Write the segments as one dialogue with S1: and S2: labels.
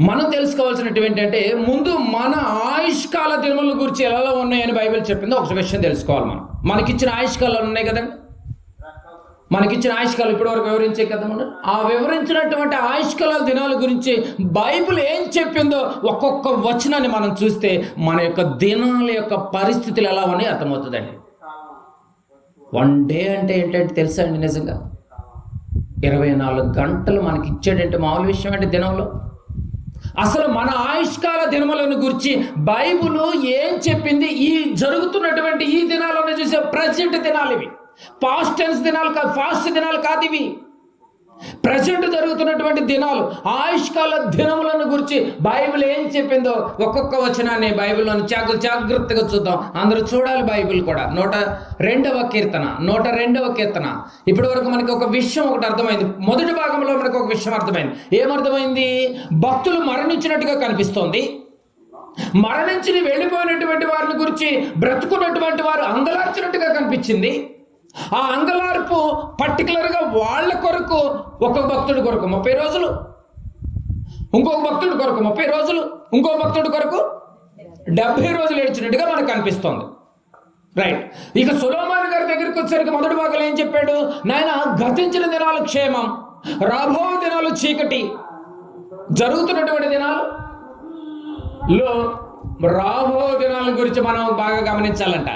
S1: మనం తెలుసుకోవాల్సినటువంటి ఏంటంటే ముందు మన ఆయుష్కాల దినముల గురించి ఎలా ఉన్నాయని బైబిల్ చెప్పిందో ఒక విషయం తెలుసుకోవాలి మనం. మనకిచ్చిన ఆయుష్కాలాలు ఉన్నాయి కదండి? మనకిచ్చిన ఆయుష్కాలు ఇప్పటి వరకు వివరించే కదా మనం? ఆ వివరించినటువంటి ఆయుష్కాల దినాల గురించి బైబిల్ ఏం చెప్పిందో ఒక్కొక్క వచనాన్ని మనం చూస్తే మన యొక్క దినాల యొక్క పరిస్థితులు ఎలా ఉన్నాయి అర్థమవుతుందండి. వన్ డే అంటే ఏంటంటే తెలుసా అండి నిజంగా? ఇరవై నాలుగు గంటలు మనకి ఇచ్చాడంటే మామూలు విషయం అంటే దినంలో? అసలు మన ఆయుష్కాల దినములను గురించి బైబుల్ ఏం చెప్పింది? ఈ జరుగుతున్నటువంటి ఈ దినాలను చూసే ప్రజెంట్ దినాలు ఇవి. పాస్ట్ టెన్స్ దినాలు కాదు ఫాస్ట్ దినాలు కాదు ఇవి. ప్రజెంట్ జరుగుతున్నటువంటి దినాలు ఆయుష్కాల దినములను గురించి బైబిల్ ఏం చెప్పిందో ఒక్కొక్క వచనాన్ని బైబిల్లోని జాగ్ర జాగ్రత్తగా చూద్దాం. అందరూ చూడాలి బైబిల్ కూడా. నూట రెండవ కీర్తన నూట రెండవ కీర్తన. ఇప్పటి వరకు మనకి ఒక విషయం ఒకటి అర్థమైంది. మొదటి భాగంలో మనకు ఒక విషయం అర్థమైంది. ఏమర్థమైంది? భక్తులు మరణించినట్టుగా కనిపిస్తోంది. మరణించి వెళ్ళిపోయినటువంటి వారిని గురించి బ్రతుకున్నటువంటి వారు అందలార్చినట్టుగా కనిపించింది. ఆ అంగలార్పు పర్టికులర్గా వాళ్ళ కొరకు ఒక భక్తుడి కొరకు ముప్పై రోజులు. ఇంకొక భక్తుడి కొరకు ముప్పై రోజులు. ఇంకో భక్తుడి కొరకు డెబ్బై రోజులు ఏడ్చినట్టుగా మనకు కనిపిస్తోంది రైట్ ఇక సులోమాన్ గారి దగ్గరికి వచ్చేసరికి మొదటి భాగంలో ఏం చెప్పాడు? నాయన గతించిన దినాలు క్షేమం రాబో దినాలు చీకటి. జరుగుతున్నటువంటి దినాలు లో రాబో దినాల గురించి మనం బాగా గమనించాలంట.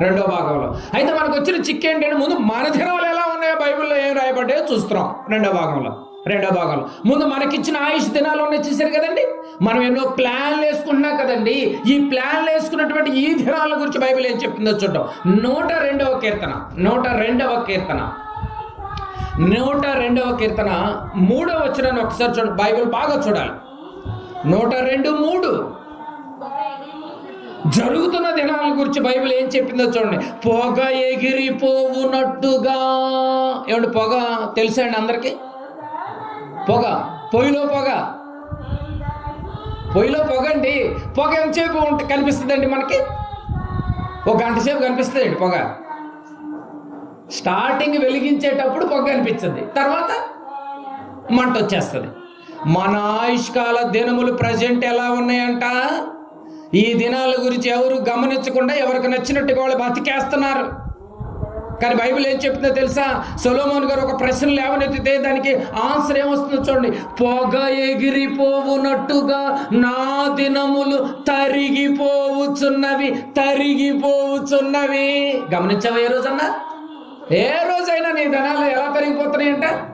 S1: రెండో భాగంలో. అయితే మనకు వచ్చిన చిక్ ఏంటంటే ముందు మన దినాలు ఎలా ఉన్నాయో బైబిల్లో ఏం రాయబడ్డాయో చూస్తున్నాం. రెండో భాగంలో. రెండో భాగంలో. ముందు మనకిచ్చిన ఆయుష్ దినాలు ఉన్నాయి చూసారు కదండి? మనం ఎన్నో ప్లాన్లు వేసుకుంటున్నాం కదండి. ఈ ప్లాన్లు వేసుకున్నటువంటి ఈ దినాల గురించి బైబిల్ ఏం చెప్తుందో చూద్దాం. నూట రెండవ కీర్తన. నూట రెండవ కీర్తన. నూట రెండవ కీర్తన. మూడవ వచ్చిన ఒకసారి చూడండి. బైబిల్ బాగా చూడాలి. నూట రెండు మూడు. జరుగుతున్న దినాల గురించి బైబిల్ ఏం చెప్పిందో చూడండి. పొగ ఎగిరిపోవునట్టుగా. ఏమండి పొగ తెలుసా అండి అందరికీ? పొగ. పొయ్యిలో పొగ. పొయ్యిలో పొగ అండి. పొగ ఎంతసేపు ఉంటే కనిపిస్తుందండి మనకి? ఒక గంట సేపు కనిపిస్తుందండి పొగ. స్టార్టింగ్ వెలిగించేటప్పుడు పొగ అనిపించింది తర్వాత మంట వచ్చేస్తుంది. మన ఆయుష్కాల దినములు ప్రజెంట్ ఎలా ఉన్నాయంట? ఈ దినాల గురించి ఎవరు గమనించకుండా ఎవరికి నచ్చినట్టుగా వాళ్ళు బతికేస్తున్నారు. కానీ బైబిల్ ఏం చెప్తుందో తెలుసా? సొలోమోన్ గారు ఒక ప్రశ్న లేవనెత్తితే దానికి ఆన్సర్ ఏమొస్తుందో చూడండి. పొగ ఎగిరిపోవునట్టుగా నా దినములు తరిగిపోవుచున్నవి తరిగిపోవుచున్నవి. గమనించావా ఏ రోజన్నా? ఏ రోజైనా నీ ధనాలు ఎలా తరిగిపోతున్నాయంటే?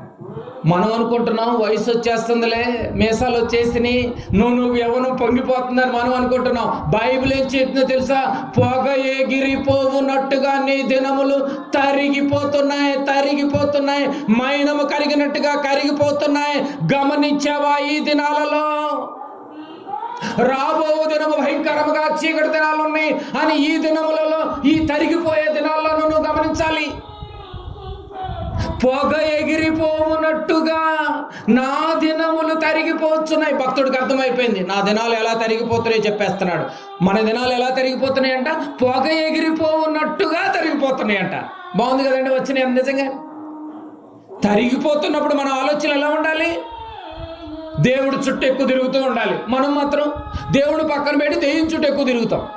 S1: మనం అనుకుంటున్నాం వయసు వచ్చేస్తుందిలే మీసాలు వచ్చేసినాయి నువ్వు నువ్వు ఎవరు పొంగిపోతుందని మనం అనుకుంటున్నాం. బైబిల్ ఏం చెప్తుందో తెలుసా? పొగ ఎగిరిపోవునట్టుగా నీ దినములు తరిగిపోతున్నాయి తరిగిపోతున్నాయి. మైనము కరిగినట్టుగా కరిగిపోతున్నాయి. గమనించావా ఈ దినాలలో? రాబో దినము భయంకరముగా చీకటి దినాలు ఉన్నాయి అని ఈ దినములలో ఈ తరిగిపోయే దినాల్లో నువ్వు గమనించాలి. పొగ ఎగిరిపోవునట్టుగా నా దినములు తరిగిపోతున్నాయి. భక్తుడికి అర్థమైపోయింది. నా దినాలు ఎలా తరిగిపోతున్నాయో చెప్పేస్తున్నాడు. మన దినాలు ఎలా తరిగిపోతున్నాయంట? పొగ ఎగిరిపోవున్నట్టుగా తరిగిపోతున్నాయంట. బాగుంది కదండి వచ్చినాయి నిజంగా? తరిగిపోతున్నప్పుడు మన ఆలోచన ఎలా ఉండాలి? దేవుడు చుట్టూ ఎక్కువ తిరుగుతూ ఉండాలి. మనం మాత్రం దేవుడు పక్కన పెట్టి దెయ్యం చుట్టూ ఎక్కువ తిరుగుతాం.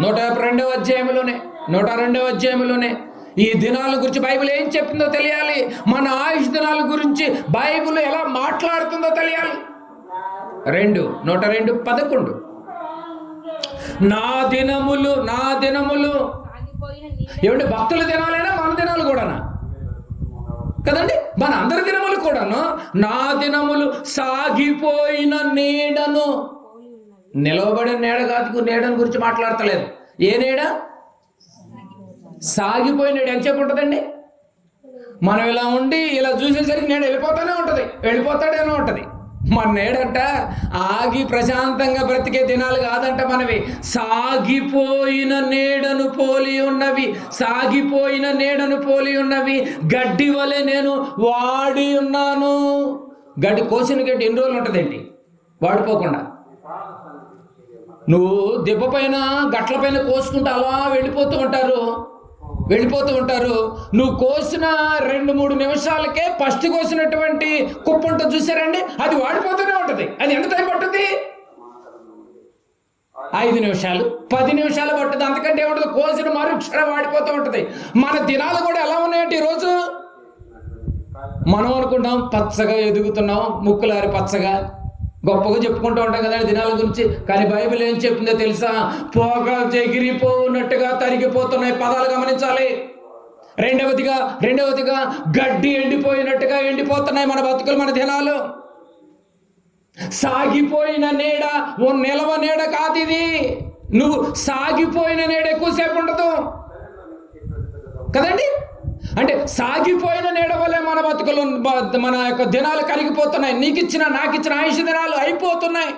S1: నూట రెండవ అధ్యాయంలోనే నూట రెండవ అధ్యాయంలోనే ఈ దినాల గురించి బైబిల్ ఏం చెప్పిందో తెలియాలి? మన ఆయుష్ దినాల గురించి బైబిల్ ఎలా మాట్లాడుతుందో తెలియాలి? రెండు నూట రెండు పదకొండు. నా దినములు నా దినములు. ఏమంటే భక్తుల దినాలైనా మన దినాలు కూడానా? కదండి మన అందరి దినములు కూడాను. నా దినములు సాగిపోయిన నీడను. నిలవబడిన నీడ కాదు నీడను గురించి మాట్లాడతలేదు. ఏ నీడ? సాగిపోయినాడు. ఎంతసేపు ఉంటుందండి? మనం ఇలా ఉండి ఇలా చూసేసరికి నేడు వెళ్ళిపోతానే ఉంటుంది. వెళ్ళిపోతాడేనో ఉంటుంది. మన నేడంట ఆగి ప్రశాంతంగా బ్రతికే దినాలు కాదంట మనవి. సాగిపోయిన నీడను పోలి ఉన్నవి. సాగిపోయిన నీడను పోలి ఉన్నవి. గడ్డి వలె నేను వాడి ఉన్నాను. గడ్డి కోసిన గడ్డి ఎన్ని రోజులు ఉంటుందండి? వాడిపోకుండా. నువ్వు దెబ్బ పైన గట్ల పైన కోసుకుంటూ అలా వెళ్ళిపోతూ ఉంటారు. వెళ్ళిపోతూ ఉంటారు. నువ్వు కోసిన రెండు మూడు నిమిషాలకే ఫస్ట్ కోసినటువంటి కుప్ప ఉంటుంది చూసారండి అది వాడిపోతూనే ఉంటుంది. అది ఎంత టైం పట్టుద్ది ఐదు నిమిషాలు పది నిమిషాలు పట్టుద్ది అంతకంటే ఏముంటుంది కోసిన మరుక్షణం వాడిపోతూ ఉంటుంది. మన దినాలు కూడా ఎలా ఉన్నాయంటే ఈరోజు మనం అనుకుంటాం పచ్చగా ఎదుగుతున్నాం ముక్కులారి పచ్చగా. గొప్పగా చెప్పుకుంటూ ఉంటాం కదండి దినాల గురించి. కానీ బైబిల్ ఏం చెప్పిందో తెలుసా? పోగ చెగిరిపోనట్టుగా తరిగిపోతున్నాయి. పదాలు గమనించాలి. రెండవదిగా రెండవదిగా గడ్డి ఎండిపోయినట్టుగా ఎండిపోతున్నాయి మన బతుకులు మన దినాలు. సాగిపోయిన నీడ ఓ నిలవ నీడ కాదు ఇది. నువ్వు సాగిపోయిన నీడ ఎక్కువసేపు ఉండదు. కదండి? అంటే సాగిపోయిన నీడ వల్లే మన బతుకులు మన యొక్క దినాలు కలిగిపోతున్నాయి నీకు ఇచ్చిన నాకు ఇచ్చిన ఆయుష దినాలు అయిపోతున్నాయి.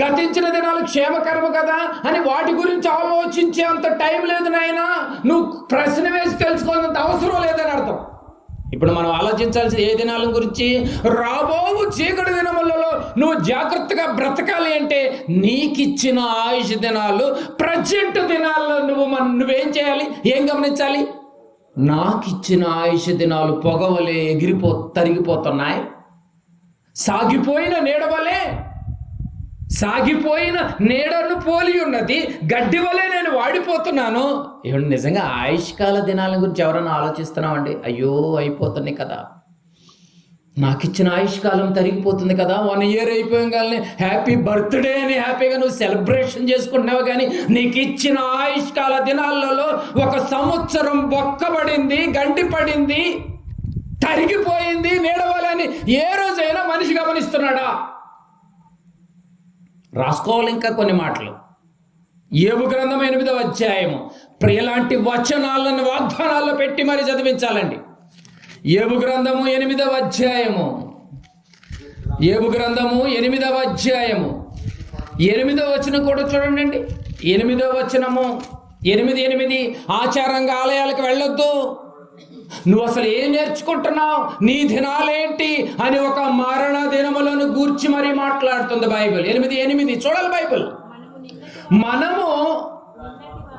S1: గతించిన దినాలు క్షేమకరము కదా అని వాటి గురించి ఆలోచించే అంత టైం లేదు నాయనా. నువ్వు ప్రశ్న వేసి తెలుసుకోవాలంత అవసరం లేదని అర్థం. ఇప్పుడు మనం ఆలోచించాల్సిన ఏ దినాల గురించి? రాబోవు చీకటి దినములలో నువ్వు జాగ్రత్తగా బ్రతకాలి అంటే నీకిచ్చిన ఆయుష్ దినాలు ప్రజెంట్ దినాల్లో నువ్వు మన నువ్వేం చేయాలి? ఏం గమనించాలి? నాకిచ్చిన ఆయుష్ దినాలు పొగవలే ఎగిరిపో తరిగిపోతున్నాయి. సాగిపోయిన నీడవలే సాగిపోయిన నీడను పోలి ఉన్నది. గడ్డి వలె నేను వాడిపోతున్నాను. ఏమండి నిజంగా ఆయుష్కాల దినాల గురించి ఎవరైనా ఆలోచిస్తున్నామండి? అయ్యో అయిపోతుంది కదా. నాకు ఇచ్చిన ఆయుష్కాలం తరిగిపోతుంది కదా. వన్ ఇయర్ అయిపోయాగానే హ్యాపీ బర్త్డే అని హ్యాపీగా నువ్వు సెలబ్రేషన్ చేసుకుంటున్నావు కానీ నీకు ఇచ్చిన ఆయుష్కాల దినాలలో ఒక సంవత్సరం బొక్కబడింది గంటి పడింది తరిగిపోయింది నీడవాలని ఏ రోజైనా మనిషి గమనిస్తున్నాడా? రాసుకోవాలి ఇంకా కొన్ని మాటలు. ఏబు గ్రంథం ఎనిమిదవ అధ్యాయము. ప్రియలాంటి వచనాలను వాగ్దానాల్లో పెట్టి మరి చదివించాలండి. ఏబు గ్రంథము ఎనిమిదవ అధ్యాయము. ఏబు గ్రంథము ఎనిమిదవ అధ్యాయము. ఎనిమిదవ వచనం కూడా చూడండి ఎనిమిదవ వచనము. ఎనిమిది ఎనిమిది ఆచారంగా ఆలయాలకు వెళ్ళొద్దు. నువ్వు అసలు ఏం నేర్చుకుంటున్నావు? నీ దినాలేంటి? అని ఒక మరణ దినములను గూర్చి మరీ మాట్లాడుతుంది బైబిల్. ఎనిమిది ఎనిమిది. చూడాలి బైబిల్. మనము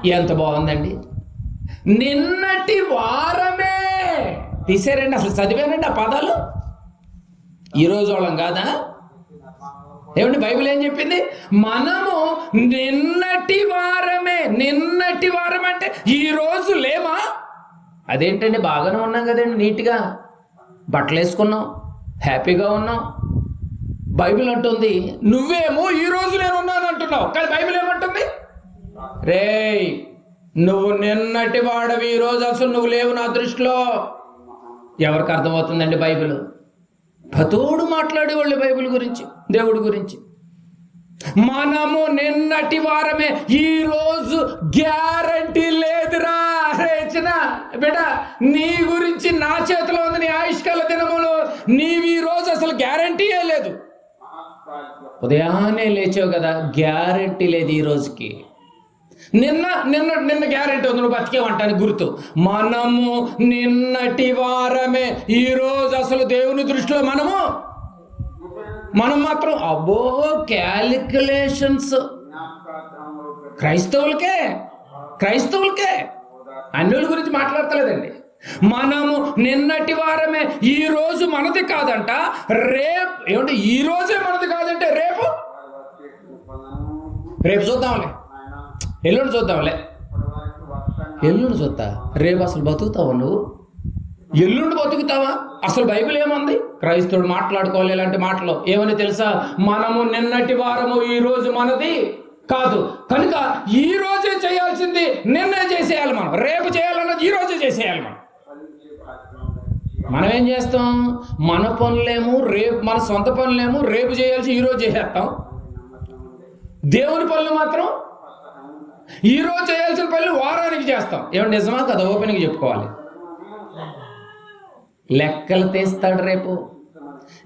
S1: ఎంత బాగుందండి? నిన్నటి వారమే. తీసారండి అసలు చదివానండి ఆ పదాలు? ఈరోజు వాళ్ళం కాదా? ఏమండి బైబిల్ ఏం చెప్పింది? మనము నిన్నటి వారమే. నిన్నటి వారం అంటే ఈ రోజు లేమా? అదేంటండి బాగానే ఉన్నాం కదండి నీట్గా. బట్టలు వేసుకున్నాం హ్యాపీగా ఉన్నాం. బైబిల్ అంటుంది నువ్వేమో ఈ రోజు నేను ఉన్నాను అంటున్నావు. కానీ బైబిల్ ఏమంటుంది? రేయ్ నువ్వు నిన్నటి వాడవి ఈ రోజు అసలు నువ్వు లేవు నా దృష్టిలో. ఎవరికి అర్థమవుతుందండి బైబిల్? పతోడు మాట్లాడేవాళ్ళు బైబిల్ గురించి దేవుడి గురించి. మనము నిన్నటి వారమే ఈరోజు గ్యారంటీ లేదురా. ఇచ్చిన బిడ్డ నీ గురించి నా చేతిలో ఉంది నీ ఆయుష్కాల దినములు నీవి ఈ రోజు అసలు గ్యారంటీయే లేదు. ఉదయాన్నే లేచావు కదా గ్యారంటీ లేదు ఈ రోజుకి. నిన్న నిన్న నిన్న గ్యారెంటీ ఉంది నువ్వు బతికేవంటానికి గుర్తు. మనము నిన్నటి వారమే ఈ రోజు అసలు దేవుని దృష్టిలో మనము? మనం మాత్రం అబ్బో క్యాలిక్యులేషన్స్ క్రైస్తవులకే క్రైస్తవులకే. అన్యుల గురించి మాట్లాడతలేదండి. మనము నిన్నటి వారమే ఈ రోజు మనది కాదంట రేపు ఏమంటే ఈ రోజే మనది కాదంటే రేపు? రేపు చూద్దాంలే. ఎల్లుండి చూద్దాంలే. ఎల్లుండి చూద్దా రేపు అసలు బతుకుతావా నువ్వు? ఎల్లుండి బతుకుతావా? అసలు బైబిల్ ఏముంది? క్రైస్తవుడు మాట్లాడుకోవాలి ఇలాంటి మాటలు. ఏమని తెలుసా? మనము నిన్నటి వారము ఈ రోజు మనది. కాదు. కనుక ఈ రోజే చేయాల్సింది నిన్నే చేసేయాలి మనం. రేపు చేయాలన్నది ఈ రోజే చేసేయాలి మనం. మనం ఏం చేస్తాం? మన పనులేమో రేపు మన సొంత పనులేమో రేపు చేయాల్సి ఈరోజు చేసేస్తాం. దేవుని పనులు మాత్రం ఈ రోజు చేయాల్సిన పనులు వారానికి చేస్తాం. ఏమన్నా నిజమా కదా? ఓపెన్గా చెప్పుకోవాలి. లెక్కలు తీస్తాడు రేపు.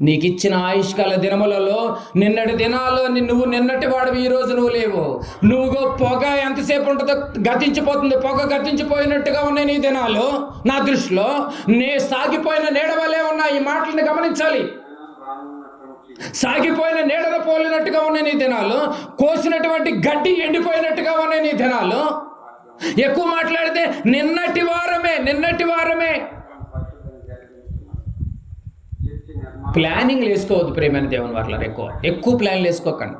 S1: నీకు ఇచ్చిన ఆయుష్కాల దినములలో నిన్నటి దినాల్లో నువ్వు నిన్నటి వాడివి ఈ రోజు నువ్వు లేవు. నువ్వు పొగ ఎంతసేపు ఉంటుందో గతించిపోతుంది. పొగ గతించిపోయినట్టుగా ఉన్నాయి నీ దినాలు. నా దృష్టిలో నే సాగిపోయిన నీడవలే ఉన్నాయి ఈ మాటలను గమనించాలి. సాగిపోయిన నీడను పోలినట్టుగా ఉన్నాయి నీ దినాలు. కోసినటువంటి గడ్డి ఎండిపోయినట్టుగా ఉన్నాయి నీ దినాలు. ఎక్కువ మాట్లాడితే నిన్నటి వారమే నిన్నటి వారమే. ప్లానింగ్ వేసుకోవద్దు ప్రేమైన దేవుని వాళ్ళ ఎక్కువ. ఎక్కువ ప్లాన్లు వేసుకోకండి.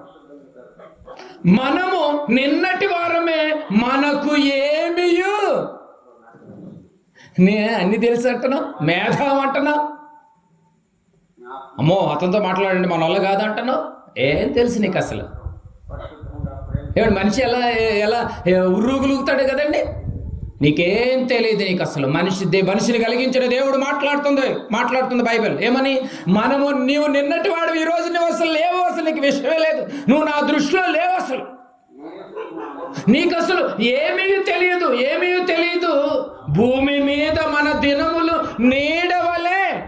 S1: మనము నిన్నటి వారమే మనకు ఏమి నే అన్ని తెలుసు అంటున్నావు? మేధావం అంటున్నావు? అమ్మో అతనితో మాట్లాడండి మన వల్ల కాదు అంటున్నావు? ఏం తెలుసు నీకు అసలు? ఏమండి మనిషి ఎలా ఎలా ఉర్రూగులుగుతాడు కదండి? నీకేం తెలియదు నీకు అసలు. మనిషి దే- మనిషిని కలిగించిన దేవుడు మాట్లాడుతుంది మాట్లాడుతుంది బైబిల్. ఏమని? మనము నీవు నిన్నటి వాడు ఈ రోజు నువ్వు అసలు లేవు అసలు నీకు విషయమే లేదు. నువ్వు నా దృష్టిలో లేవు అసలు. నీకు అసలు ఏమీ తెలియదు ఏమీ తెలియదు భూమి మీద మన దినములు నీడవలే.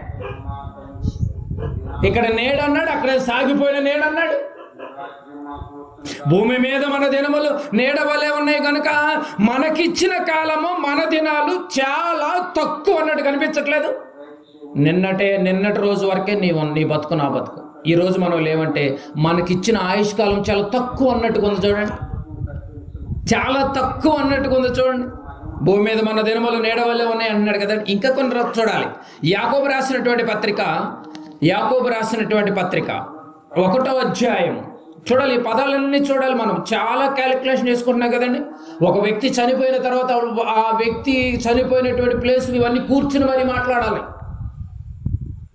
S1: ఇక్కడ నేడన్నాడు అక్కడ సాగిపోయిన నేడన్నాడు. భూమి మీద మన దినములు నీడవలే ఉన్నాయి కనుక మనకిచ్చిన కాలము మన దినాలు చాలా తక్కువ అన్నట్టు కనిపించట్లేదు. నిన్నటే నిన్నటి రోజు వరకే నీ నీ బతుకు నా బతుకు. ఈ రోజు మనం లేవంటే మనకిచ్చిన ఆయుష్కాలం చాలా తక్కువ అన్నట్టుగా ఉంది చూడండి. చాలా తక్కువ అన్నట్టుగా ఉంది చూడండి. భూమి మీద మన దినములు నీడవల్లే ఉన్నాయి అన్నాడు కదా. ఇంకా కొన్ని రోజు చూడాలి. యాకోబు రాసినటువంటి పత్రిక యాకోబు రాసినటువంటి పత్రిక ఒకటో అధ్యాయం చూడాలి ఈ పదాలన్నీ చూడాలి మనం. చాలా క్యాలిక్యులేషన్ చేసుకుంటున్నాం కదండి. ఒక వ్యక్తి చనిపోయిన తర్వాత ఆ వ్యక్తి చనిపోయినటువంటి ప్లేస్ ఇవన్నీ కూర్చుని మరి మాట్లాడాలి.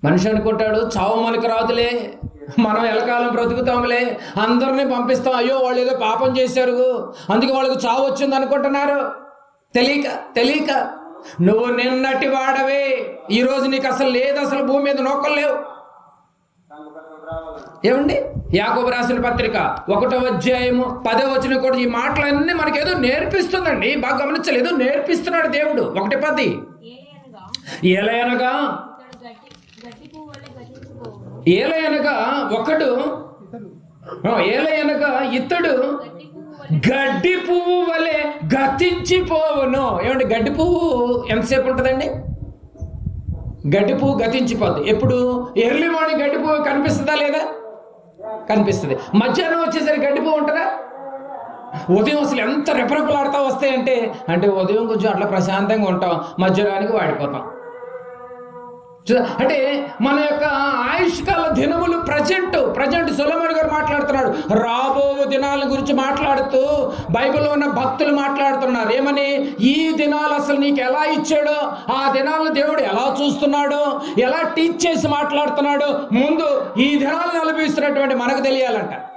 S1: మనిషి అనుకుంటాడు చావు మనకు రాదులే మనం ఎలకాలం బ్రతుకుతాంలే అందరినీ పంపిస్తాం. అయ్యో వాళ్ళు ఏదో పాపం చేశారు. అందుకే వాళ్ళకి చావు వచ్చింది అనుకుంటున్నారు. తెలియక తెలియక. నువ్వు నిన్నటి వాడవే. ఈరోజు నీకు అసలు లేదు అసలు భూమి మీద నోకలు లేవు. ఏమండి? యాకోబు రాసిన పత్రిక ఒకటో అధ్యాయము పదో వచ్చిన కూడా ఈ మాటలన్నీ మనకేదో నేర్పిస్తుందండి. బాగా గమనించలేదు నేర్పిస్తున్నాడు దేవుడు. ఒకటి పది.
S2: ఏలయనగా
S1: ఏలయనగా ఒకడు ఏలయనగా ఇతడు
S2: గడ్డి పువ్వు వలె
S1: గడ్డి పువ్వు వలె గతించిపోవును. ఏమంటే గడ్డి పువ్వు ఎంతసేపు ఉంటుందండి? గడ్డి గతించిపోద్ది. ఎప్పుడు? ఎర్లీ మార్నింగ్ గడ్డి కనిపిస్తుందా లేదా? కనిపిస్తుంది. మధ్యాహ్నం వచ్చేసరికి గడ్డి ఉంటుందా? ఉదయం అసలు ఎంత రెపరెపలాడుతూ వస్తాయంటే అంటే ఉదయం కొంచెం అట్లా ప్రశాంతంగా ఉంటాం మధ్యాహ్నానికి వాడిపోతాం. అంటే మన యొక్క ఆయుష్కాల దినములు ప్రజెంట్ ప్రజెంట్ సొలమన్ గారు మాట్లాడుతున్నాడు. రాబో దినాల గురించి మాట్లాడుతూ బైబిల్లో ఉన్న భక్తులు మాట్లాడుతున్నారు. ఏమని? ఈ దినాలు అసలు నీకు ఎలా ఇచ్చాడో ఆ దినాలను దేవుడు ఎలా చూస్తున్నాడో ఎలా టీచ్ చేసి మాట్లాడుతున్నాడో ముందు ఈ దినాలను అనుభవిస్తున్నటువంటి మనకు తెలియాలంట.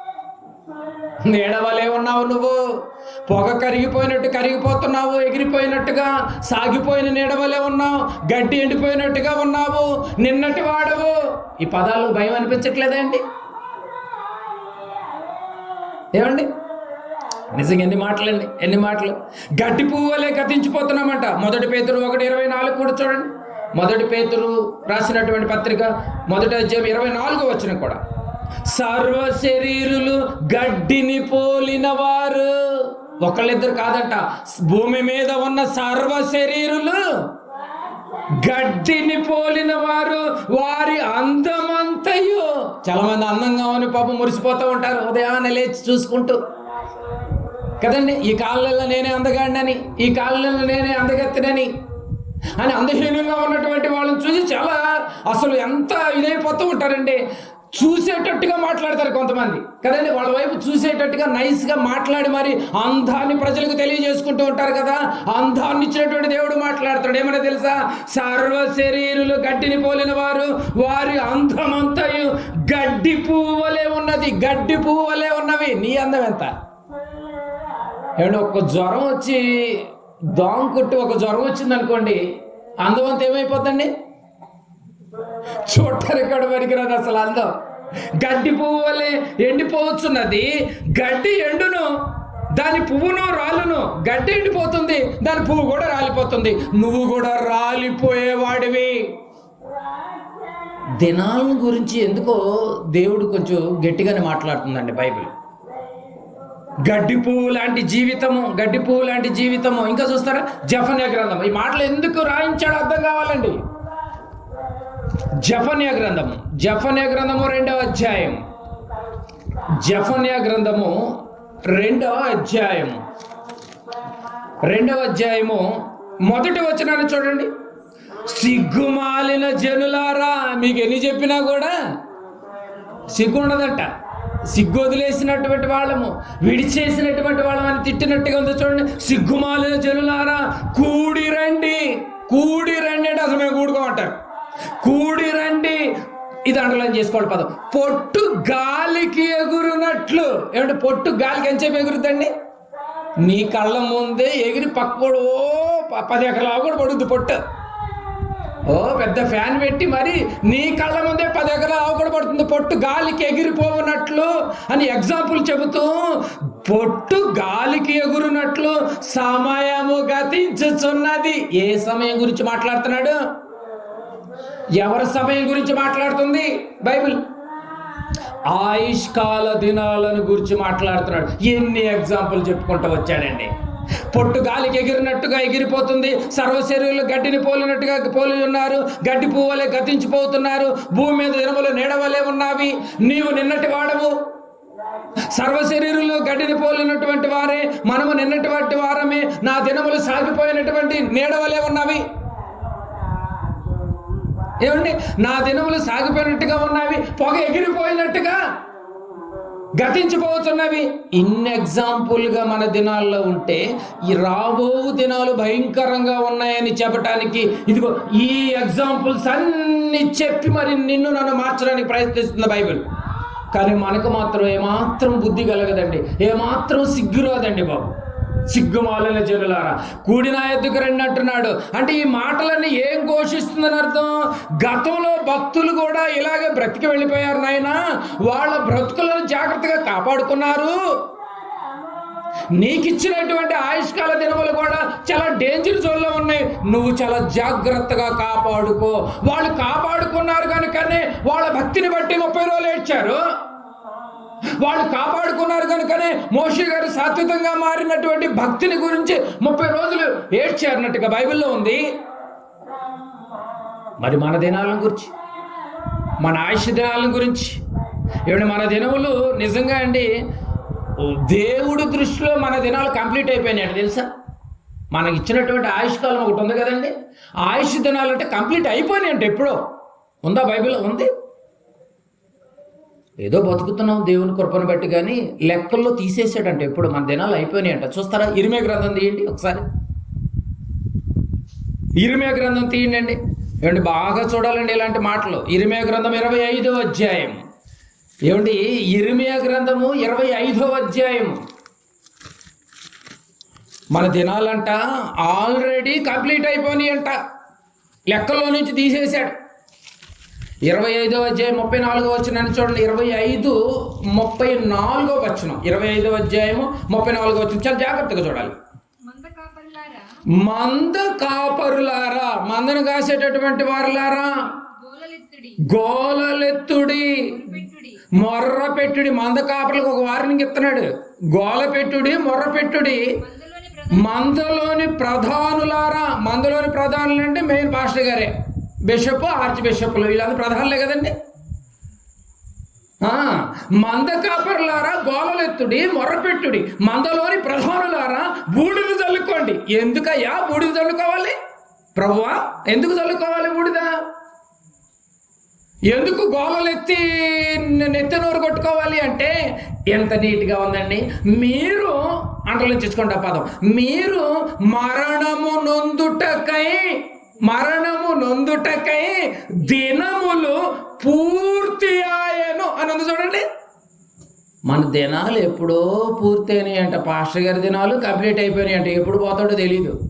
S1: నీడవలే ఉన్నావు నువ్వు. పొగ కరిగిపోయినట్టు కరిగిపోతున్నావు ఎగిరిపోయినట్టుగా సాగిపోయిన నీడవలే ఉన్నావు గడ్డి ఎండిపోయినట్టుగా ఉన్నావు నిన్నటి వాడవు. ఈ పదాలు భయం అనిపించట్లేదా అండి? ఏమండి? నిజంగా ఎన్ని మాటలండి ఎన్ని మాటలు. గడ్డి పువ్వులే గతించిపోతున్నామంట. మొదటి పేతురు ఒకటి ఇరవై నాలుగు కూడా చూడండి. మొదటి పేతురు రాసినటువంటి పత్రిక మొదటి అధ్యాయం ఇరవై నాలుగు వచ్చిన కూడా. సర్వ శరీరులు గడ్డిని పోలిన వారు ఒకళ్ళిద్దరు కాదంట. భూమి మీద ఉన్న సర్వ శరీరులు గడ్డిని పోలిన వారు వారి అందమంతయు. చాలా మంది అందంగా అని పాపం మురిసిపోతూ ఉంటారు. ఉదయాన్నే లేచి చూసుకుంటూ. కదండి ఈ కాళ్ళల్లో నేనే అందగాడినని ఈ కాళ్ళల్లో నేనే అందగత్తినని అని అందహీనంగా ఉన్నటువంటి వాళ్ళని చూసి చాలా అసలు ఎంత ఇదైపోతూ ఉంటారండి. చూసేటట్టుగా మాట్లాడతారు కొంతమంది. కదండి? వాళ్ళ వైపు చూసేటట్టుగా నైస్గా మాట్లాడి మరి అంధాన్ని ప్రజలకు తెలియజేసుకుంటూ ఉంటారు కదా? అంధాన్ని ఇచ్చినటువంటి దేవుడు మాట్లాడతాడు. ఏమైనా తెలుసా? సర్వ శరీరులు గడ్డిని పోలిన వారు వారి అంధమంతయు గడ్డి పువ్వులే ఉన్నది. గడ్డి పువ్వులే ఉన్నవి. నీ అందం ఎంత? ఏమంటే ఒక జ్వరం వచ్చి దోమ కొట్టి ఒక జ్వరం వచ్చింది అనుకోండి అందమంతా ఏమైపోతుందండి చూడటానికి కూడా పనికిరాదు అసలు అందం. గడ్డి పువ్వు వల్లే ఎండిపోవచ్చున్నది గడ్డి ఎండును దాని పువ్వును రాలును గడ్డి ఎండిపోతుంది. దాని పువ్వు కూడా రాలిపోతుంది. నువ్వు కూడా రాలిపోయేవాడివి. దినాలను గురించి ఎందుకో దేవుడు కొంచెం గట్టిగానే మాట్లాడుతుందండి బైబిల్. గడ్డి పువ్వు లాంటి జీవితము గడ్డి పువ్వు లాంటి జీవితము. ఇంకా చూస్తారా? జఫన్య గ్రంథం ఈ మాటలు ఎందుకు రాయించాడో అర్థం కావాలండి. జఫన్య గ్రంథము. జఫన్య గ్రంథము రెండవ అధ్యాయం. జఫన్య గ్రంథము రెండవ అధ్యాయము. రెండవ అధ్యాయము మొదటి వచనాన్ని చూడండి. సిగ్గుమాలిన జనులారా మీకు ఎన్ని చెప్పినా కూడా సిగ్గు ఉండదంట సిగ్గు వదిలేసినటువంటి వాళ్ళము విడిచేసినటువంటి వాళ్ళమని తిట్టినట్టుగా ఉందో చూడండి. సిగ్గుమాలిన జనులారా కూడి రండి. కూడి రండి అంటే అసలు మేము కూడుకోమంటారు. కూడి రండి. ఇది అండర్లైన్ చేసుకోవాలి పదం. పొట్టు గాలికి ఎగురునట్లు. ఏమంటే పొట్టు గాలికి ఎంచేపు ఎగురుతండి నీ కళ్ళ ముందే ఎగిరి పక్కడు ఓ పది ఎకరాలు కూడా పడుద్ది పొట్టు. ఓ పెద్ద ఫ్యాన్ పెట్టి మరి నీ కళ్ళ ముందే పది ఎకరాలు ఆవుకూడ పడుతుంది పొట్టు గాలికి ఎగిరిపోవునట్లు అని ఎగ్జాంపుల్ చెబుతూ పొట్టు గాలికి ఎగురునట్లు సమయము గతించుచున్నది. ఏ సమయం గురించి మాట్లాడుతున్నాడు? ఎవరి సమయం గురించి మాట్లాడుతుంది? బైబిల్. ఆయుష్కాల దినాలను గురించి మాట్లాడుతున్నాడు. ఎన్ని ఎగ్జాంపుల్ చెప్పుకుంటూ వచ్చాడండి. పొట్టు గాలికి ఎగిరినట్టుగా ఎగిరిపోతుంది. సర్వశరీరులు గడ్డిని పోలినట్టుగా పోలి ఉన్నారు. గడ్డి పువ్వలే గతించిపోతున్నారు. భూమి మీద దినములు నీడవలే ఉన్నావి. నీవు నిన్నటి వాడవు. సర్వశరీరులు గడ్డిని పోలినటువంటి వారే. మనము నిన్నటువంటి వారమే. నా దినములు సాగిపోయినటువంటి నీడవలే ఉన్నవి. ఏమండి? నా దినములు సాగిపోయినట్టుగా ఉన్నవి పొగ ఎగిరిపోయినట్టుగా గతించిపోతున్నవి. ఇన్ని ఎగ్జాంపుల్గా మన దినాల్లో ఉంటే ఈ రాబో దినాలు భయంకరంగా ఉన్నాయని చెప్పటానికి ఇదిగో ఈ ఎగ్జాంపుల్స్ అన్ని చెప్పి మరి నిన్ను నన్ను మార్చడానికి ప్రయత్నిస్తుంది బైబిల్. కానీ మనకు మాత్రం ఏమాత్రం బుద్ధి కలగదండి. ఏమాత్రం సిగ్గు రాదండి బాబు. సిగ్గుమాలిన జనులారా కూడిన ఎద్దుకు రండి అంటున్నాడు. అంటే ఈ మాటలన్నీ ఏం ఘోషిస్తుందని అర్థం? గతంలో భక్తులు కూడా ఇలాగే బ్రతికి వెళ్ళిపోయారు నాయన. వాళ్ళ బ్రతుకులను జాగ్రత్తగా కాపాడుకున్నారు. నీకిచ్చినటువంటి ఆయుష్కాల దినములు కూడా చాలా డేంజర్ జోన్లో ఉన్నాయి. నువ్వు చాలా జాగ్రత్తగా కాపాడుకో. వాళ్ళు కాపాడుకున్నారు కనుకనే వాళ్ళ భక్తిని బట్టి ముప్పై రోజులు ఏడ్చారు. వాళ్ళు కాపాడుకున్నారు కనుకనే మోషే గారు సాత్వితంగా మారినటువంటి భక్తిని గురించి ముప్పై రోజులు ఏడ్చారన్నట్టుగా బైబిల్లో ఉంది. మరి మన దినాల గురించి మన ఆయుష్ దినాలను గురించి ఏమంటే మన దినములు నిజంగా అండి దేవుడి దృష్టిలో మన దినాలు కంప్లీట్ అయిపోయినాయండి తెలుసా? మనకి ఇచ్చినటువంటి ఆయుష్ కాలం ఒకటి ఉంది కదండి. ఆయుష్ దినాలు అంటే కంప్లీట్ అయిపోయినాయి అంటే ఎప్పుడో. ఉందా బైబిల్లో? ఉంది. ఏదో బతుకుతున్నాం దేవుని కృపను బట్టి కానీ లెక్కల్లో తీసేసాడంట. ఎప్పుడు మన దినాలు అయిపోయినాయి అంట చూస్తారా? ఇరిమే గ్రంథం తీయండి ఒకసారి. ఇరిమే గ్రంథం తీయండి ఏమండి బాగా చూడాలండి ఇలాంటి మాటలు. ఇరిమే గ్రంథం ఇరవై ఐదో అధ్యాయం. ఏమండి ఇరిమియా గ్రంథము ఇరవై ఐదో అధ్యాయము. మన దినాలంట ఆల్రెడీ కంప్లీట్ అయిపోయినాయి అంట లెక్కల్లో నుంచి తీసేశాడు. ఇరవై ఐదో అధ్యాయం ముప్పై నాలుగో వచ్చిన చూడండి. ఇరవై ఐదు ముప్పై నాలుగో వచ్చిన ఇరవై ఐదో అధ్యాయము ముప్పై నాలుగో వచ్చిన చాలా జాగ్రత్తగా చూడాలి.
S2: మంద కాపరులారా
S1: మంద కాపరులారా మందను కాసేటటువంటి వారులారా?
S2: గోలలెత్తుడి.
S1: మొర్ర పెట్టుడి మంద కాపర్లకు ఒక వార్నింగ్ ఇస్తున్నాడు. గోల పెట్టుడి మొర్ర పెట్టుడి
S2: మందలోని
S1: మందలోని ప్రధానులారా? మందలోని ప్రధానులు అంటే మెయిన్ పాస్టర్ గారే. బిషప్ ఆర్చ్ బిషప్లు వీళ్ళందరూ ప్రధానులే కదండి. మంద కాపరులారా గోలలెత్తుడి మొర్రపెట్టుడి మందలోని ప్రధానులారా బూడిద చల్లుకోండి ఎందుకయ్యా బూడిద చల్లుకోవాలి ప్రభువా ఎందుకు చల్లుకోవాలి బూడిద? ఎందుకు గోలలెత్తి నెత్తి నోరు కొట్టుకోవాలి అంటే ఎంత నీట్గా ఉందండి. మీరు అంటలించుకోండి ఆ పదం. మీరు మరణము నొందుటకై మరణము నొందుటకై దినములు పూర్తి ఆయను అని ఉంది చూడండి. మన దినాలు ఎప్పుడో పూర్తయినాయి అంట. పాస్టర్ గారి దినాలు కంప్లీట్ అయిపోయినాయి అంటే. ఎప్పుడు పోతాడో తెలీదు.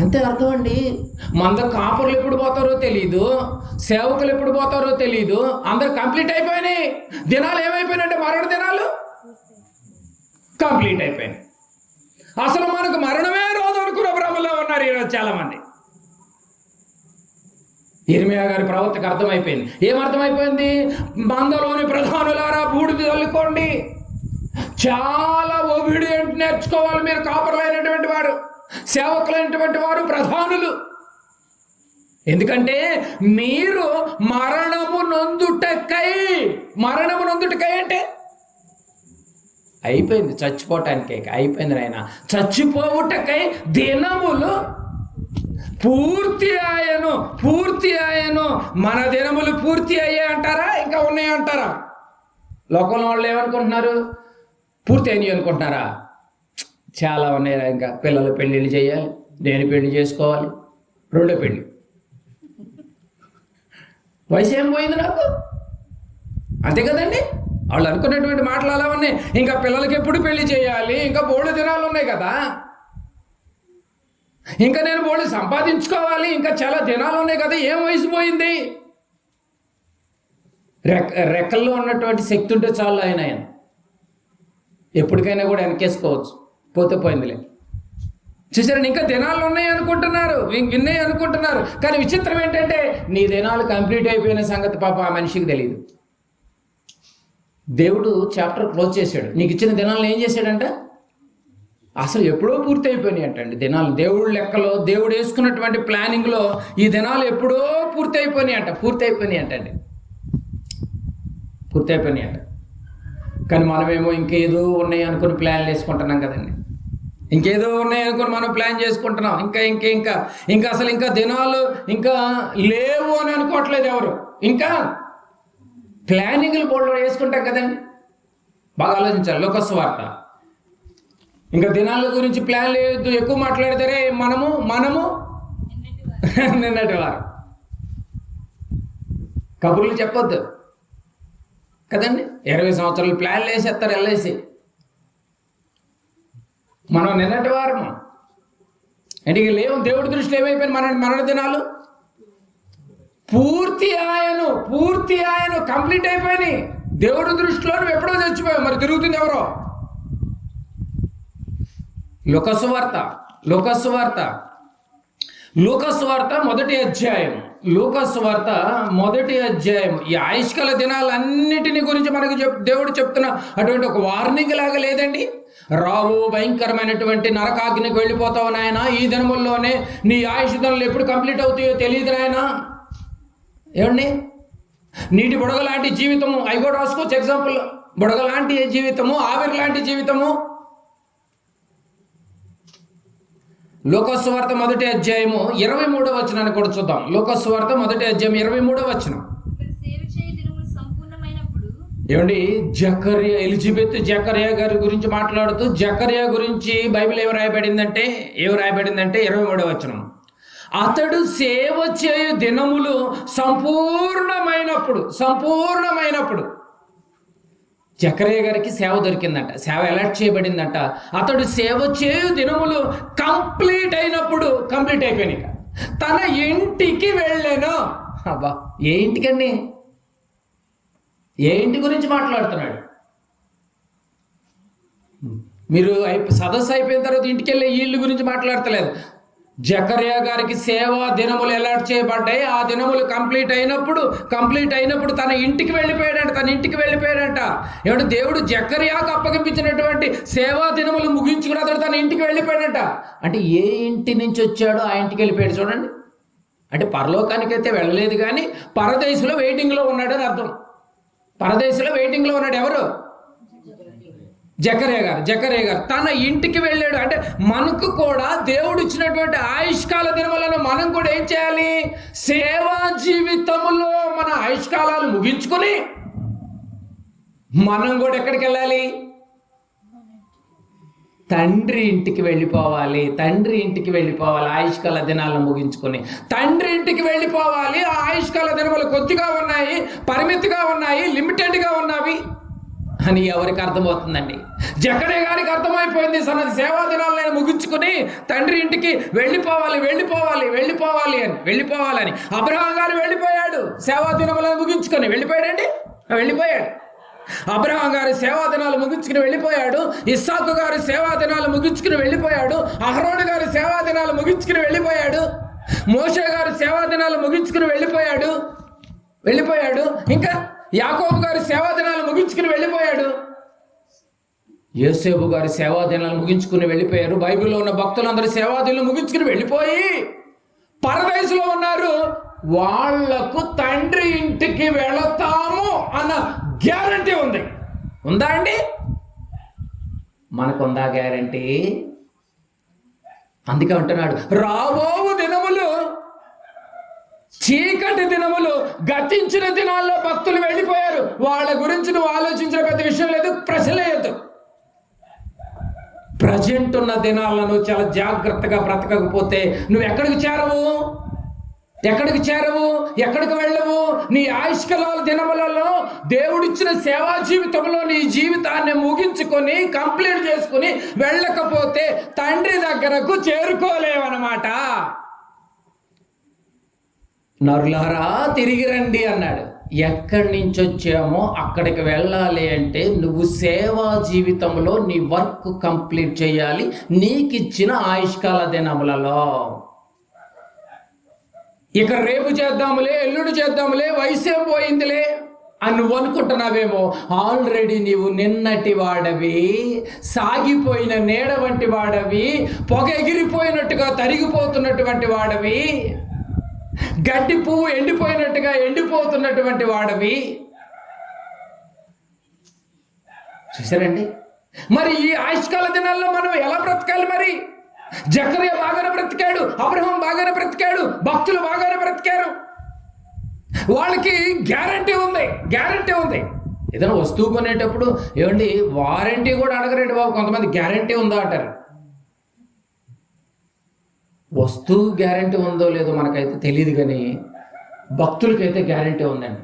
S1: అంతే అర్థం అండి. మంద కాపర్లు ఎప్పుడు పోతారో తెలీదు. సేవకులు ఎప్పుడు పోతారో తెలీదు. అందరు కంప్లీట్ అయిపోయినాయి. దినాలు ఏమైపోయినాయంటే మరణ దినాలు? కంప్లీట్ అయిపోయినాయి. అసలు మనకు మరణమే రోజు అనుకున్న భ్రమలో ఉన్నారు ఈరోజు చాలా మంది ఇర్మియా గారి ప్రవర్తకు అర్థమైపోయింది. ఏమర్థమైపోయింది మందలోని ప్రధానులారా బూడిద తల్లుకోండి. చాలా ఒబీడియంట్ నేర్చుకోవాలి మీరు కాపర్లైనటువంటి వారు సేవకులైనటువంటి వారు ప్రధానులు. ఎందుకంటే మీరు మరణము నొందుటకై మరణము నొందుటకై అంటే? అయిపోయింది చచ్చిపోవటానికే అయిపోయింది నాయన. చచ్చిపోవుటకై దినములు పూర్తి ఆయను పూర్తి ఆయను మన దినములు పూర్తి అయ్యాయి అంటారా? ఇంకా ఉన్నాయి అంటారా? లోకంలో వాళ్ళు ఏమనుకుంటున్నారు? పూర్తి అయినవి అనుకుంటున్నారా? చాలా ఉన్నాయి ఇంకా. పిల్లలు పెళ్ళిళ్ళు చేయాలి నేను పెళ్ళి చేసుకోవాలి రెండో పెళ్ళి వయసు ఏం పోయింది నాకు? అంతే కదండి? వాళ్ళు అనుకున్నటువంటి మాటలు అలా ఉన్నాయి. ఇంకా పిల్లలకి ఎప్పుడు పెళ్ళి చేయాలి? ఇంకా బోళ్ళు దినాలు ఉన్నాయి కదా? ఇంకా నేను బోళ్ళు సంపాదించుకోవాలి ఇంకా చాలా దినాలు ఉన్నాయి కదా ఏం వయసు పోయింది? రెక్క రెక్కల్లో ఉన్నటువంటి శక్తి ఉంటే చాలు ఆయన ఆయన. ఎప్పటికైనా కూడా వెనకేసుకోవచ్చు పోతే పోయిందిలే. చూసారండి ఇంకా దినాలు ఉన్నాయి అనుకుంటున్నారు విన్నాయి అనుకుంటున్నారు కానీ విచిత్రం ఏంటంటే నీ దినాలు కంప్లీట్ అయిపోయిన సంగతి పాప ఆ మనిషికి తెలియదు దేవుడు చాప్టర్ క్లోజ్ చేశాడు. నీకు ఇచ్చిన దినాలను ఏం చేశాడంటే? అసలు ఎప్పుడో పూర్తి అయిపోయినాయి అంటండి దినాలు. దేవుడు లెక్కలో దేవుడు వేసుకున్నటువంటి ప్లానింగ్లో ఈ దినాలు ఎప్పుడో పూర్తి అయిపోయినాయి అంట పూర్తి అయిపోయినాయి అంటండి పూర్తి అయిపోయినాయి అంట కానీ మనమేమో ఇంకేదో ఉన్నాయి అనుకుని ప్లాన్లు వేసుకుంటున్నాం కదండి. ఇంకేదో ఉన్నాయి అనుకుని మనం ప్లాన్ చేసుకుంటున్నాం. ఇంకా ఇంకా ఇంకా ఇంకా అసలు ఇంకా దినాలు ఇంకా లేవు అని అనుకోవట్లేదు ఎవరు. ఇంకా ప్లానింగ్లు బోర్డులో వేసుకుంటాం కదండి. బాగా ఆలోచించాలి. లోకస్వార్త. ఇంకా దినాల గురించి ప్లాన్ లేదు ఎక్కువ మాట్లాడితే మనము మనము?
S2: నిన్నటి వారు.
S1: నిన్నటి వారు కబుర్లు చెప్పొద్దు. కదండి? ఇరవై సంవత్సరాలు ప్లాన్లు వేసేస్తారు ఎల్ఐసి మనం నిన్నటి వారము. అంటే ఇక లేవు దేవుడి దృష్టిలో ఏమైపోయింది? మన మరణ దినాలు? పూర్తి ఆయను పూర్తి ఆయను కంప్లీట్ అయిపోయినాయి. దేవుడి దృష్టిలో నువ్వు ఎప్పుడో చచ్చిపోయావు. మరి తిరుగుతుంది ఎవరో? లోకసువార్త లోకసువార్త. లూకస్వార్త మొదటి అధ్యాయం. లూకస్వార్త మొదటి అధ్యాయం. ఈ ఆయుష్కల దినాలన్నిటిని గురించి మనకు చెప్ దేవుడు చెప్తున్న అటువంటి ఒక వార్నింగ్ లాగా లేదండి? రావు భయంకరమైనటువంటి నరకాగ్నికి వెళ్ళిపోతావు నాయన. ఈ దినముల్లోనే నీ ఆయుష్ దినాలు ఎప్పుడు కంప్లీట్ అవుతాయో తెలియదు నాయన. ఏమండి? నీటి బుడగ లాంటి జీవితము అవి కూడా రాసుకోవచ్చు ఎగ్జాంపుల్ బుడగ లాంటి జీవితము ఆవిరి లాంటి జీవితము. లోకస్వార్త మొదటి అధ్యాయము ఇరవై మూడో వచనాన్ని కూడా చూద్దాం. లోకస్వార్త మొదటి అధ్యాయం ఇరవై మూడో వచనం. ఏమండి? జకర్యా ఎలిజబెత్ జకర్యా గారి గురించి మాట్లాడుతూ జకర్యా గురించి బైబిల్ ఏమి రాయబడిందంటే ఏమి రాయబడిందంటే ఇరవై మూడో వచనం. అతడు సేవ చేయు దినములు సంపూర్ణమైనప్పుడు సంపూర్ణమైనప్పుడు జకరయ్య గారికి సేవ దొరికిందంట. సేవ ఎలాట్ చేయబడిందంట. అతడు సేవ చేయు దినములు కంప్లీట్ అయినప్పుడు కంప్లీట్ అయిపోయినాయి తన ఇంటికి వెళ్ళాను. అబ్బా ఏ ఇంటికండి? ఏ ఇంటి గురించి మాట్లాడుతున్నాడు? మీరు అయిపో సదస్సు అయిపోయిన తర్వాత ఇంటికి వెళ్ళే ఈ ఇల్లు గురించి మాట్లాడతలేదు. జకర్యా గారికి సేవా దినములు అలర్ట్ చేయబడ్డాయి? ఆ దినములు కంప్లీట్ అయినప్పుడు కంప్లీట్ అయినప్పుడు తన ఇంటికి వెళ్ళిపోయాడంట తన ఇంటికి వెళ్ళిపోయాడంట. ఏమంటే దేవుడు జకర్యాకు అప్పగించినటువంటి సేవా దినములు ముగించుకుని అతడు తన ఇంటికి వెళ్ళిపోయాడంట. అంటే ఏ ఇంటి నుంచి వచ్చాడో ఆ ఇంటికి వెళ్ళిపోయాడు చూడండి. అంటే పరలోకానికైతే వెళ్ళలేదు కానీ పరదేశంలో వెయిటింగ్లో ఉన్నాడని అర్థం. పరదేశంలో వెయిటింగ్లో ఉన్నాడు ఎవరు? జకరే గారు జకరే గారు తన ఇంటికి వెళ్ళాడు. అంటే మనకు కూడా దేవుడు ఇచ్చినటువంటి ఆయుష్కాల దినములను మనం కూడా ఏం చేయాలి? సేవా జీవితంలో మన ఆయుష్కాలాలు ముగించుకొని మనం కూడా ఎక్కడికి వెళ్ళాలి? తండ్రి ఇంటికి వెళ్ళిపోవాలి. తండ్రి ఇంటికి వెళ్ళిపోవాలి ఆయుష్కాల దినాలను ముగించుకొని. తండ్రి ఇంటికి వెళ్ళిపోవాలి ఆ ఆయుష్కాల దినములు కొద్దిగా ఉన్నాయి పరిమితిగా ఉన్నాయి లిమిటెడ్గా ఉన్నవి. అని ఎవరికి అర్థమవుతుందండి? జక్కడే గారికి అర్థమైపోయింది. సన్నది సేవా దినాలు నేను ముగించుకుని తండ్రి ఇంటికి వెళ్ళిపోవాలి వెళ్ళిపోవాలి వెళ్ళిపోవాలి అని వెళ్ళిపోవాలని. అబ్రహాం గారు వెళ్ళిపోయాడు. సేవా దినములను ముగించుకొని వెళ్ళిపోయాడండి? వెళ్ళిపోయాడు. అబ్రహాం గారి సేవా దినాలు ముగించుకుని వెళ్ళిపోయాడు. ఇస్సాకు గారి సేవా దినాలు ముగించుకుని వెళ్ళిపోయాడు. అహరోడు గారి సేవా దినాలు ముగించుకుని వెళ్ళిపోయాడు. మోషే గారు సేవా దినాలు ముగించుకుని వెళ్ళిపోయాడు. వెళ్ళిపోయాడు. ఇంకా యాకోబు గారి సేవా దినాలు ముగించుకుని వెళ్ళిపోయాడు. యోసేపు గారి సేవా దినాలు ముగించుకుని వెళ్ళిపోయారు. బైబిల్లో ఉన్న భక్తులందరూ సేవా దినాలు ముగించుకుని వెళ్ళిపోయి పరదేశంలో ఉన్నారు. వాళ్ళకు తండ్రి ఇంటికి వెళతాము అన్న గ్యారంటీ ఉంది. ఉందా అండి? మనకుందా గ్యారంటీ? అందుకే అంటున్నాడు రాబో దినములు చీకటి దినములు గతించిన దినాల్లో భక్తులు వెళ్ళిపోయారు. వాళ్ళ గురించి నువ్వు ఆలోచించిన పెద్ద విషయం లేదు. ప్రశ్నలేదు ప్రజెంట్ ఉన్న దినాలను చాలా జాగ్రత్తగా బ్రతకకపోతే నువ్వు ఎక్కడికి చేరవు? ఎక్కడికి చేరవు? ఎక్కడికి వెళ్ళవు? నీ ఆయుష్కలాల దినములలో దేవుడిచ్చిన సేవా జీవితంలో నీ జీవితాన్ని ముగించుకొని కంప్లీట్ చేసుకుని వెళ్ళకపోతే తండ్రి దగ్గరకు చేరుకోలేవన్నమాట. నరులారా తిరిగి రండి అన్నాడు. ఎక్కడి నుంచి వచ్చామో అక్కడికి వెళ్ళాలి అంటే నువ్వు సేవా జీవితంలో నీ వర్క్ కంప్లీట్ చేయాలి. నీకిచ్చిన ఆయుష్కాల దినములలో. ఇక రేపు చేద్దాములే ఎల్లుడు చేద్దాములే వయసేం పోయిందిలే అని నువ్వు అనుకుంటున్నావేమో. ఆల్రెడీ నీవు నిన్నటి వాడవి సాగిపోయిన నీడ వంటి వాడవి పొగ ఎగిరిపోయినట్టుగా తరిగిపోతున్నటువంటి వాడవి. గడ్డి పువ్వు ఎండిపోయినట్టుగా ఎండిపోతున్నటువంటి వాడవి. చూసారండి మరి ఈ ఆయుష్కాల దినాల్లో మనం ఎలా బ్రతకాలి మరి? జకర్య బాగానే బ్రతికాడు అబ్రహం బాగానే బ్రతికాడు భక్తులు బాగానే బ్రతికారు. వాళ్ళకి గ్యారంటీ ఉంది గ్యారంటీ ఉంది. ఏదైనా వస్తువు కొనేటప్పుడు ఏమండి వారంటీ కూడా అడగరండి బాబు కొంతమంది గ్యారంటీ ఉందా అంటారు. వస్తువు గ్యారంటీ ఉందో లేదో మనకైతే తెలియదు కానీ భక్తులకైతే గ్యారంటీ ఉందండి.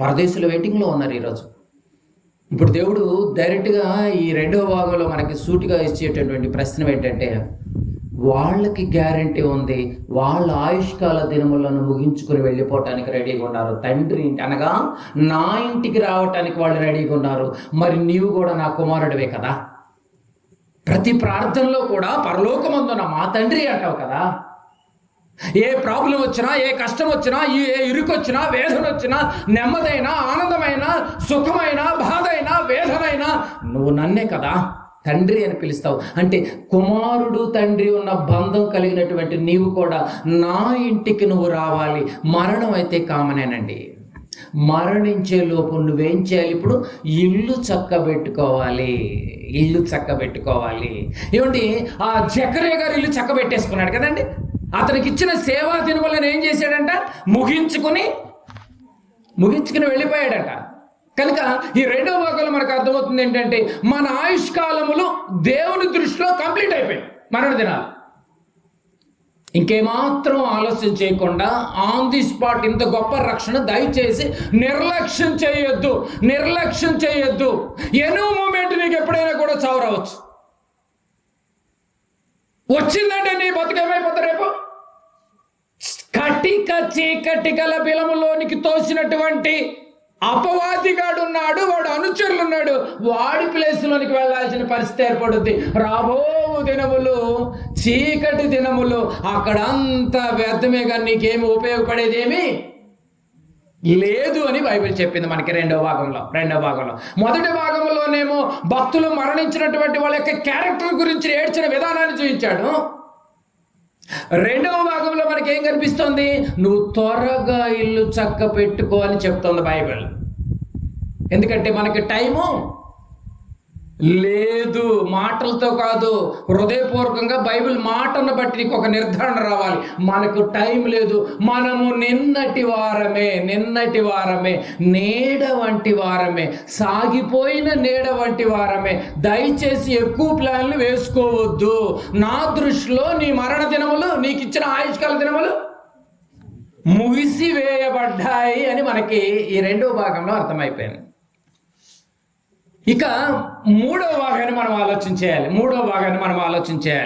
S1: పరదేశుల వెయిటింగ్లో ఉన్నారు ఈరోజు. ఇప్పుడు దేవుడు డైరెక్ట్గా ఈ రెండవ భాగంలో మనకి సూటిగా ఇచ్చేటటువంటి ప్రశ్న ఏంటంటే వాళ్ళకి గ్యారంటీ ఉంది వాళ్ళ ఆయుష్కాల దినములను ముగించుకుని వెళ్ళిపోవటానికి రెడీగా ఉన్నారు. తండ్రి ఇంటి అనగా నా ఇంటికి రావటానికి వాళ్ళు రెడీగా ఉన్నారు. మరి నీవు కూడా నా కుమారుడివే కదా? ప్రతి ప్రార్థనలో కూడా పరలోకమందున మా తండ్రి అంటావు కదా. ఏ ప్రాబ్లం వచ్చినా ఏ కష్టం వచ్చినా ఏ ఇరుకొచ్చినా వేదన వచ్చినా నెమ్మదైనా ఆనందమైన సుఖమైన బాధైన వేదనైనా నువ్వు నన్నే కదా తండ్రి అని పిలుస్తావు. అంటే కుమారుడు తండ్రి ఉన్న బంధం కలిగినటువంటి నీవు కూడా నా ఇంటికి నువ్వు రావాలి. మరణం అయితే కామనేనండి. మరణించే లోపు నువ్వేం చేయాలి? ఇప్పుడు ఇల్లు చక్కబెట్టుకోవాలి. ఇల్లు చక్కబెట్టుకోవాలి. ఏమండి ఆ జకరే గారు ఇల్లు చక్కబెట్టేసుకున్నాడు కదండి? అతనికి ఇచ్చిన సేవా దినములను ఏం చేశాడంట? ముగించుకుని ముగించుకుని వెళ్ళిపోయాడట. కనుక ఈ రెండో భాగంలో మనకు అర్థమవుతుంది ఏంటంటే మన ఆయుష్కాలములు దేవుని దృష్టిలో కంప్లీట్ అయిపోయాయి. మరణ దినాలు. ఇంకేమాత్రం ఆలస్యం చేయకుండా ఆన్ ది స్పాట్ ఇంత గొప్ప రక్షణ దయచేసి నిర్లక్ష్యం చేయొద్దు నిర్లక్ష్యం చేయొద్దు. ఎనో మూమెంట్ నీకు ఎప్పుడైనా కూడా చవరవచ్చు వచ్చిందంటే నీ బతుకేమైపోతా రేపు? కటిక చీకటి గల బిలములోనికి తోసినటువంటి అపవాదిగాడు ఉన్నాడు వాడు అనుచరులు ఉన్నాడు వాడి ప్లేస్లోనికి వెళ్ళాల్సిన పరిస్థితి ఏర్పడుద్ది. రాబో దినములు చీకటి దినములు అక్కడంతా వ్యర్థమే కానీ నీకేమి ఉపయోగపడేదేమి లేదు అని బైబిల్ చెప్పింది మనకి రెండవ భాగంలో రెండవ భాగంలో. మొదటి భాగంలోనేమో భక్తులు మరణించినటువంటి వాళ్ళ యొక్క క్యారెక్టర్ గురించి ఏడ్చిన విధానాన్ని చూపించాడు. రెండవ భాగంలో మనకి ఏం కనిపిస్తుంది? నువ్వు త్వరగా ఇల్లు చక్క పెట్టుకో అని చెప్తోంది బైబిల్. ఎందుకంటే మనకి టైము లేదు మాటలతో కాదు హృదయపూర్వకంగా బైబిల్ మాటను బట్టి నీకు ఒక నిర్ధారణ రావాలి. మనకు టైం లేదు. మనము నిన్నటి వారమే నిన్నటి వారమే నీడ వంటి వారమే సాగిపోయిన నీడ వంటి వారమే. దయచేసి ఎక్కువ ప్లాన్లు వేసుకోవద్దు. నా దృష్టిలో నీ మరణ దినములు నీకు ఇచ్చిన ఆయుష్కాల దినములు ముగిసి వేయబడ్డాయి అని మనకి ఈ రెండో భాగంలో అర్థమైపోయింది. ఇక మూడో భాగాన్ని మనం ఆలోచన చేయాలి. మూడో భాగాన్ని మనం ఆలోచన చేయాలి.